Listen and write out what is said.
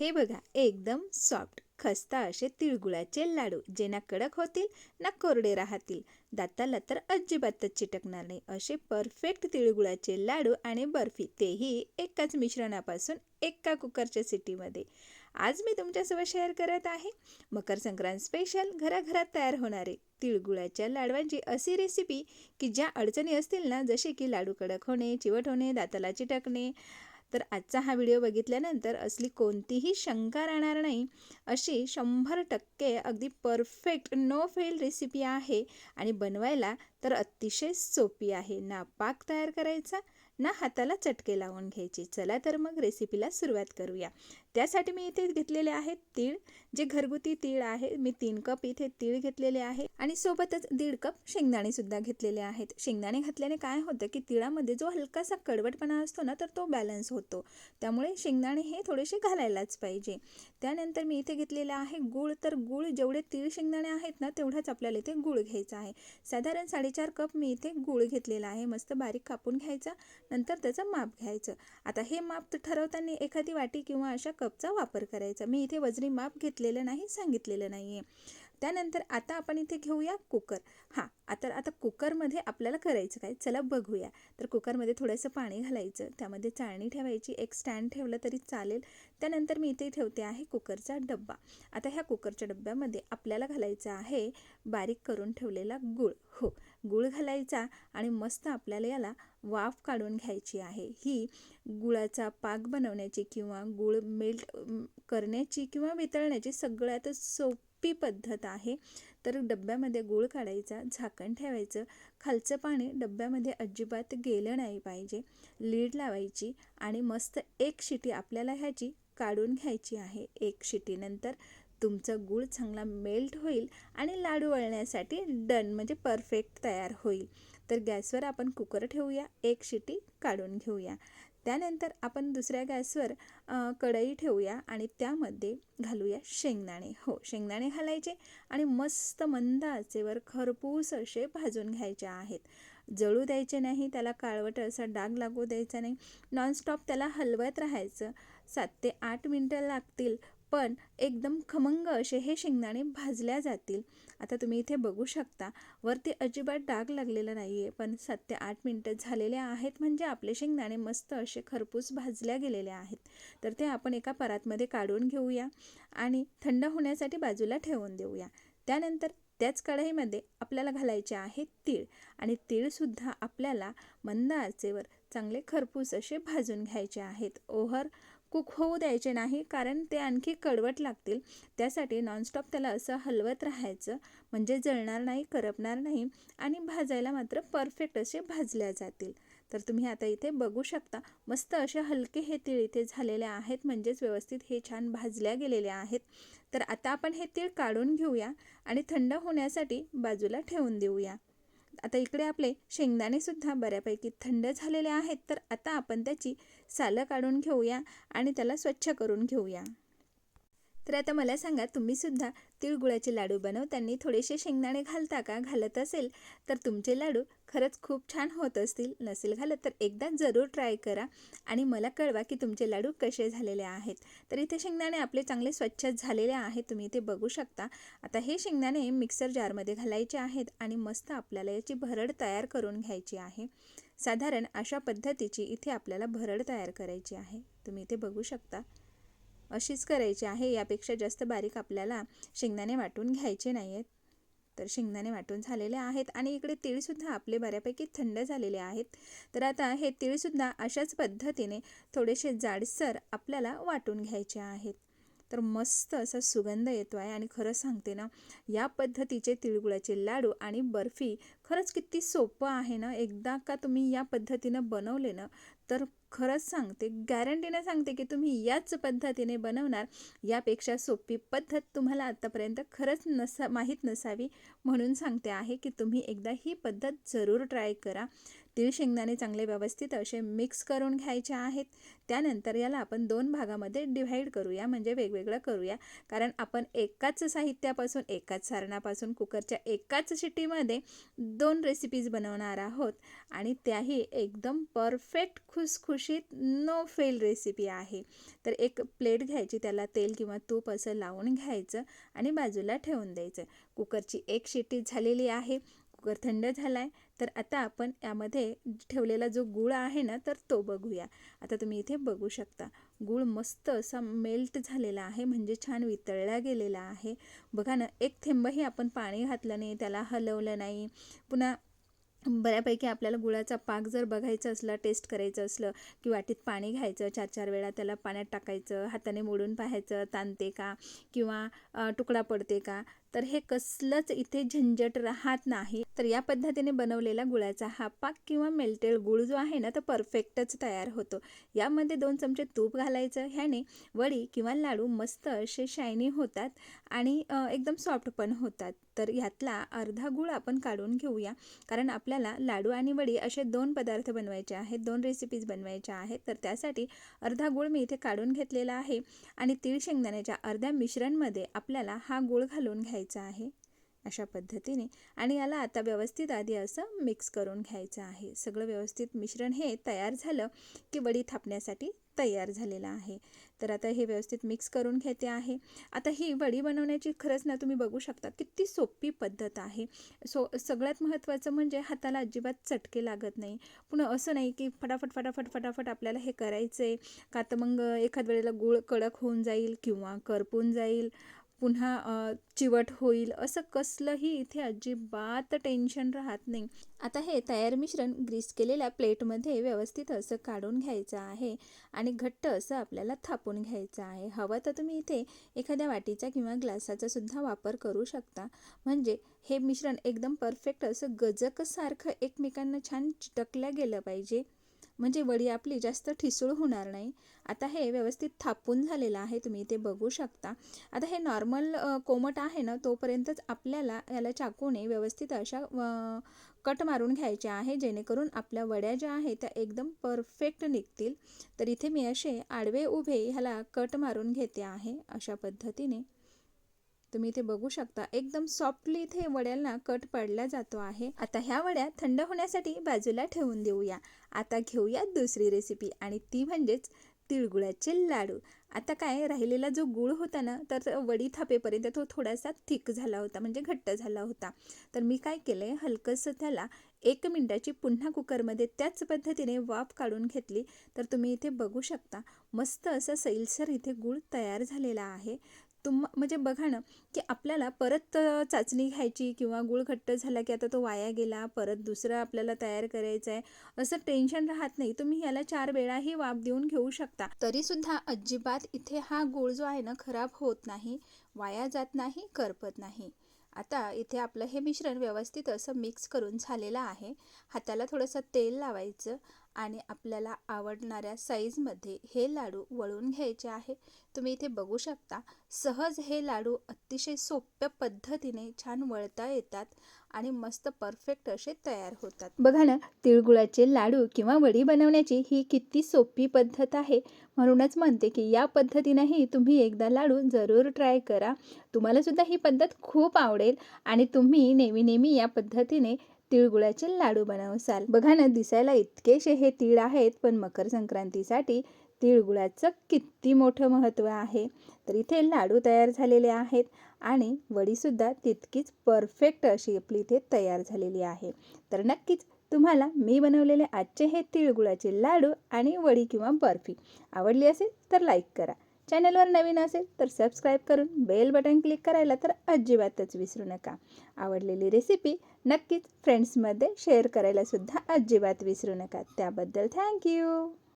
हे बघा एकदम सॉफ्ट खस्ता असे तिळगुळाचे लाडू जे ना कडक होतील ना कोरडे राहतील. दाताला तर अजिबातच चिटकणार नाही. असे परफेक्ट तिळगुळाचे लाडू आणि बर्फी तेही एकाच मिश्रणापासून एका कुकरच्या सिटीमध्ये. आज मी तुमच्यासोबत शेअर करत आहे. मकर संक्रांत स्पेशल घराघरात तयार होणारे तिळगुळाच्या लाडवांची अशी रेसिपी की ज्या अडचणी असतील ना जसे की लाडू कडक होणे चिवट होणे दाताला चिटकणे तर आजचा हा व्हिडिओ बघितल्यानंतर असली कोणतीही शंका राहणार नाही अशी शंभर टक्के अगदी परफेक्ट नो फेल रेसिपी आहे आणि बनवायला तर अतिशय सोपी आहे. ना पाक तयार करायचा ना हाताला चटके लावून घ्यायचे. चला तर मग रेसिपीला सुरुवात करूया. त्यासाठी मी इथे घेतलेले आहेत तीळ. जे घरगुती तीळ आहे मी तीन कप इथे तीळ घेतलेले आहे आणि सोबतच दीड कप शेंगदाणे सुद्धा घेतलेले आहेत. शेंगदाणे घातल्याने काय होतं की तिळामध्ये जो हलकासा कडवटपणा असतो ना तर तो बॅलन्स होतो. त्यामुळे शेंगदाणे हे थोडेसे घालायलाच पाहिजे. त्यानंतर मी इथे घेतलेले आहे गूळ. तर गूळ जेवढे तीळ शेंगदाणे आहेत ना तेवढाच आपल्याला इथे गूळ घ्यायचा आहे. साधारण साडेचार कप मी इथे गूळ घेतलेला आहे. मस्त बारीक कापून घ्यायचा नंतर त्याचं माप घ्यायचं. आता हे माप ठरवताना एखादी वाटी किंवा अशा कप कपचा वापर करायचा. मी इथे वजनी माप घेतलेलं नाही सांगितलेलं नाही आहे त्यानंतर आता आपण इथे घेऊया कुकर. हां आता आता कुकरमध्ये आपल्याला करायचं काय? चला बघूया. तर कुकरमध्ये थोडंसं पाणी घालायचं. त्यामध्ये चाळणी ठेवायची. एक स्टँड ठेवलं तरी चालेल. त्यानंतर मी इथे ठेवते आहे कुकरचा डब्बा. आता ह्या कुकरच्या डब्यामध्ये आपल्याला घालायचं आहे बारीक करून ठेवलेला गूळ. हो गूळ घालायचा आणि मस्त आपल्याला याला वाफ काढून घ्यायची आहे. ही गुळाचा पाक बनवण्याची किंवा गूळ मेल्ट करण्याची किंवा वितळण्याची सगळ्यात सोपी पद्धत आहे. तर डब्यामध्ये गूळ काढायचा झाकण ठेवायचं. खालचं पाणी डब्यामध्ये अजिबात गेलं नाही पाहिजे. लीड लावायची आणि मस्त एक शिटी आपल्याला ह्याची काढून घ्यायची आहे. एक शिटीनंतर तुमचं गूळ चांगला मेल्ट होईल आणि लाडू वळण्यासाठी डन म्हणजे परफेक्ट तयार होईल. तर गॅसवर आपण कुकर ठेवूया एक शिटी काढून घेऊया. त्यानंतर आपण दुसऱ्या गॅसवर कढई ठेवूया आणि त्यामध्ये घालूया शेंगदाणे. हो शेंगदाणे घालायचे आणि मस्त मंद आचेवर खरपूस असे भाजून घ्यायचे आहेत. जळू द्यायचे नाही त्याला काळवट असा डाग लागू द्यायचा नाही. नॉनस्टॉप त्याला हलवत राहायचं. सात ते आठ मिनटं लागतील. पण एकदम खमंग असे हे शेंगदाणे भाजल्या जातील. आता तुम्ही इथे बघू शकता वरती अजिबात डाग लागलेला नाही आहे पण सात ते आठ मिनटं झालेले आहेत म्हणजे आपले शेंगदाणे मस्त असे खरपूस भाजल्या गेलेले आहेत. तर ते आपण एका परातमध्ये काढून घेऊया आणि थंड होण्यासाठी बाजूला ठेवून देऊया. त्यानंतर त्याच कढईमध्ये आपल्याला घालायचे आहे तीळ आणि तीळसुद्धा आपल्याला मंद आचेवर चांगले खरपूस असे भाजून घ्यायचे आहेत. ओव्हर कुक होऊ द्यायचे नाही कारण ते आणखी कडवट लागतील. त्यासाठी नॉनस्टॉप त्याला असं हलवत राहायचं म्हणजे जळणार नाही करपणार नाही आणि भाजायला मात्र परफेक्ट असे भाजल्या जातील. तर तुम्ही आता इथे बघू शकता मस्त असे हलके हे तीळ इथे झालेले आहेत म्हणजेच व्यवस्थित हे छान भाजल्या गेलेले आहेत. तर आता आपण हे तीळ काढून घेऊया आणि थंड होण्यासाठी बाजूला ठेवून देऊया. आता इकडे आपले शेंगदाणेसुद्धा बऱ्यापैकी थंड झालेले आहेत तर आता आपण त्याची सालं काढून घेऊया आणि त्याला स्वच्छ करून घेऊया. तर आता मला सांगा तुम्हीसुद्धा तिळगुळाचे लाडू बनवताना थोडेसे शेंगदाणे घालता का? घालत असेल तर तुमचे लाडू खरंच खूप छान होत असतील. नसेल घालत तर एकदा जरूर ट्राय करा आणि मला कळवा की तुमचे लाडू कसे झालेले आहेत. तर इथे शेंगदाणे आपले चांगले स्वच्छ झालेले आहेत. तुम्ही इथे बघू शकता. आता हे शेंगदाणे मिक्सर जारमध्ये घालायचे आहेत आणि मस्त आपल्याला याची भरड तयार करून घ्यायची आहे. साधारण अशा पद्धतीची इथे आपल्याला भरड तयार करायची आहे. तुम्ही इथे बघू शकता. अशीच करायची आहे यापेक्षा जास्त बारीक आपल्याला शेंगदाणे वाटून घ्यायचे नाही आहेत तर शेंगदाणे वाटून झालेले आहेत आणि इकडे तिळसुद्धा आपले बऱ्यापैकी थंड झालेले आहेत. तर आता हे तिळसुद्धा अशाच पद्धतीने थोडेसे जाडसर आपल्याला वाटून घ्यायचे आहेत. तर मस्त असा सुगंध येतो आहे आणि खरं सांगते ना या पद्धतीचे तिळगुळाचे लाडू आणि बर्फी खरंच किती सोपं आहे ना. एकदा का तुम्ही या पद्धतीनं बनवले ना तर खरंच सांगते गॅरंटीने सांगते की तुम्ही याच पद्धतीने बनवणार यापेक्षा सोपी पद्धत तुम्हाला आत्तापर्यंत खरंच नसा माहीत नसावी म्हणून सांगते आहे की तुम्ही एकदा ही पद्धत जरूर ट्राय करा. तीळ शेंगदाणे चांगले व्यवस्थित असे मिक्स करून घ्यायचे आहेत. त्यानंतर याला आपण दोन भागामध्ये डिव्हाइड करूया म्हणजे वेगवेगळं करूया. कारण आपण एकाच साहित्यापासून एकाच सारणापासून कुकरच्या एकाच शिटीमध्ये दोन रेसिपीज बनवणार आहोत. आणि त्याही एकदम परफेक्ट खुसखुशीत नो फेल रेसिपी आहे. तर एक प्लेट घ्यायची त्याला तेल किंवा तूप असं लावून घ्यायचं आणि बाजूला ठेवून द्यायचं. कुकरची एक शिटी झालेली आहे. कुकर थंड झाला आहे तर आता आपण यामध्ये ठेवलेला जो गूळ आहे ना तर तो बघूया. आता तुम्ही इथे बघू शकता. गूळ मस्त असा मेल्ट झालेला आहे म्हणजे छान वितळला गेलेला आहे. बघा ना एक थेंबही आपण पाणी घातलं नाही त्याला हलवलं नाही. पुन्हा बऱ्यापैकी आपल्याला गुळाचा पाक जर बघायचा असलं टेस्ट करायचं असलं की वाटीत पाणी घ्यायचं चार चार वेळा त्याला पाण्यात टाकायचं हाताने मोडून पाहायचं ताणते का? किंवा तुकडा पडते का? तर हे कसलंच इथे झंझट राहत नाही. तर या पद्धतीने बनवलेला गुळाचा हा पाक किंवा मेल्टेड गुळ जो आहे ना तो परफेक्टच तयार होतो. यामध्ये दोन चमचे तूप घालायचं ह्याने वडी किंवा लाडू मस्त असे शायनी होतात आणि एकदम सॉफ्ट पण होतात. तर ह्यातला अर्धा गुळ आपण काढून घेऊया. कारण आपल्याला लाडू आणि वडी असे दोन पदार्थ बनवायचे आहेत दोन रेसिपीज बनवायच्या आहेत. तर त्यासाठी अर्धा गुळ मी इथे काढून घेतलेला आहे. आणि तीळ शेंगदाण्याच्या अर्ध्या मिश्रणमध्ये आपल्याला हा गुळ घालून घ्यायचा आहे. अशा पद्धतीने आणि याला आता व्यवस्थित आधी असं मिक्स करून घ्यायचं आहे. सगळं व्यवस्थित मिश्रण हे तयार झालं की वडी थापण्यासाठी तयार झालेलं आहे. तर आता हे व्यवस्थित मिक्स करून घेते आहे. आता ही वडी बनवण्याची खरंच ना तुम्ही बघू शकता किती सोपी पद्धत आहे. सो सगळ्यात महत्त्वाचं म्हणजे हाताला अजिबात चटके लागत नाही. पुन्हा असं नाही की फटाफट फटाफट फटाफट आपल्याला हे करायचं आहे का तर मग एखाद वेळेला गुळ कडक होऊन जाईल किंवा करपून जाईल. पुन्हा चिवट होईल असं कसलंही इथे अजिबात टेन्शन राहत नाही. आता हे तयार मिश्रण ग्रीस केलेल्या प्लेटमध्ये व्यवस्थित असं काढून घ्यायचं आहे आणि घट्ट असं आपल्याला थापून घ्यायचं आहे. हवं तर तुम्ही इथे एखाद्या वाटीचा किंवा ग्लासाचा सुद्धा वापर करू शकता. म्हणजे हे मिश्रण एकदम परफेक्ट असं गजकसारखं एकमेकांना छान चिटकलं गेलं पाहिजे. म्हणजे वडी आपली जास्त ठिसूळ होणार नाही. आता हे व्यवस्थित थापून झालेलं आहे तुम्ही इथे बघू शकता. आता हे नॉर्मल कोमट आहे ना तोपर्यंतच आपल्याला याला चाकूने व्यवस्थित अशा कट मारून घ्यायचे आहे जेणेकरून आपल्या वड्या ज्या आहेत त्या एकदम परफेक्ट निघतील. तर इथे मी असे आडवे उभे ह्याला कट मारून घेते आहे अशा पद्धतीने. तुम्ही इथे बघू शकता एकदम सॉफ्टली इथे वड्यांना कट पडला जातो आहे. आता ह्या वड्या थंड होण्यासाठी बाजूला ठेवून देऊया. आता घेऊया दुसरी रेसिपी आणि ती म्हणजेच तिळगुळाचे लाडू. आता काय राहिलेला जो गूळ होता ना तर वडी थापेपर्यंत तो थोडासा थिक झाला होता म्हणजे घट्ट झाला होता. तर मी काय केलं आहे हलकंसं त्याला एक मिनटाची पुन्हा कुकरमध्ये त्याच पद्धतीने वाफ काढून घेतली. तर तुम्ही इथे बघू शकता मस्त असं सैलसर इथे गूळ तयार झालेला आहे. तुम म्हणजे बघा ना की आपल्याला परत चाचणी घ्यायची किंवा गुळ घट्ट झाला की आता तो वाया गेला परत दुसरं आपल्याला तयार करायचं आहे असं टेन्शन राहत नाही. तुम्ही याला चार वेळाही वाफ देऊन घेऊ शकता. तरीसुद्धा अजिबात इथे हा गुळ जो आहे ना खराब होत नाही वाया जात नाही करपत नाही. आता इथे आपलं हे मिश्रण व्यवस्थित असं मिक्स करून झालेलं आहे. हाताला थोडंसं तेल लावायचं. आणि आपल्याला आवडणाऱ्या साईजमध्ये हे लाडू वळून घ्यायचे आहे. तुम्ही इथे बघू शकता सहज हे लाडू अतिशय सोप्या पद्धतीने छान वळता येतात आणि मस्त परफेक्ट असे तयार होतात. बघा ना तिळगुळाचे लाडू किंवा वडी बनवण्याची ही किती सोपी पद्धत आहे. म्हणूनच म्हणते की या पद्धतीनेही तुम्ही एकदा लाडू जरूर ट्राय करा. तुम्हालासुद्धा ही पद्धत खूप आवडेल आणि तुम्ही नेहमी नेहमी या पद्धतीने तिळगुळाचे लाडू बनवसाल. बघा ना दिसायला इतकेसे हे तीळ आहेत पण मकर संक्रांतीसाठी तिळगुळाचं किती मोठं महत्त्व आहे. तर इथे लाडू तयार झालेले आहेत आणि वडीसुद्धा तितकीच परफेक्ट अशी आपली इथे तयार झालेली आहे. तर नक्कीच तुम्हाला मी बनवलेले आजचे हे तिळगुळाचे लाडू आणि वडी किंवा बर्फी आवडली असेल तर लाईक करा. चॅनलवर नवीन असेल तर सबस्क्राईब करून बेल बटन क्लिक करायला तर अजिबातच विसरू नका. आवडलेली रेसिपी नक्कीच फ्रेंड्समध्ये शेअर करायलासुद्धा अजिबात विसरू नका. त्याबद्दल थँक्यू